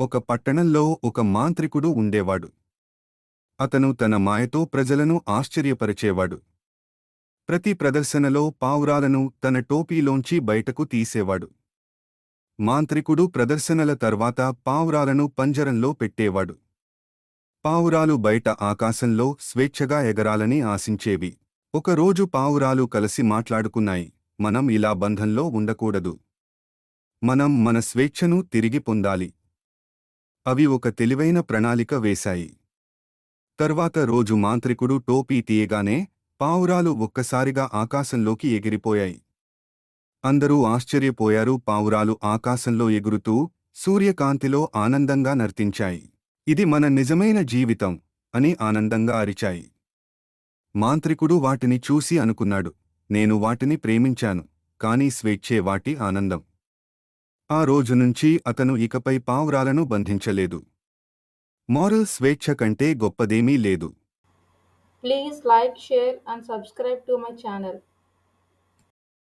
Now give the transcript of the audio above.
ఒక పట్టణంలో ఒక మాంత్రికుడు ఉండేవాడు. అతను తన మాయతో ప్రజలను ఆశ్చర్యపరిచేవాడు. ప్రతి ప్రదర్శనలో పావురాలను తన టోపీలోంచి బయటకు తీసేవాడు. మాంత్రికుడు ప్రదర్శనల తర్వాత పావురాలను పంజరంలో పెట్టేవాడు. పావురాలు బయట ఆకాశంలో స్వేచ్ఛగా ఎగరాలని ఆశించేవి. ఒకరోజు పావురాలు కలిసి మాట్లాడుకున్నాయి. మనం ఇలా బంధంలో ఉండకూడదు. మనం మన స్వేచ్ఛను తిరిగి పొందాలి. అవి ఒక తెలివైన ప్రణాళిక వేశాయి. తర్వాత రోజు మాంత్రికుడు టోపీ తీయగానే పావురాలు ఒక్కసారిగా ఆకాశంలోకి ఎగిరిపోయాయి. అందరూ ఆశ్చర్యపోయారు. పావురాలు ఆకాశంలో ఎగురుతూ సూర్యకాంతిలో ఆనందంగా నర్తించాయి. ఇది మన నిజమైన జీవితం అని ఆనందంగా అరిచాయి. మాంత్రికుడు వాటిని చూసి అనుకున్నాడు. నేను వాటిని ప్రేమించాను కాని స్వేచ్ఛే వాటి ఆనందం. ఆ రోజు నుంచి అతను ఇకపై పావురాలను బంధించలేదు. మారల్ స్వేచ్ఛ కంటే గొప్పదేమీ లేదు. Please like share and subscribe to my channel.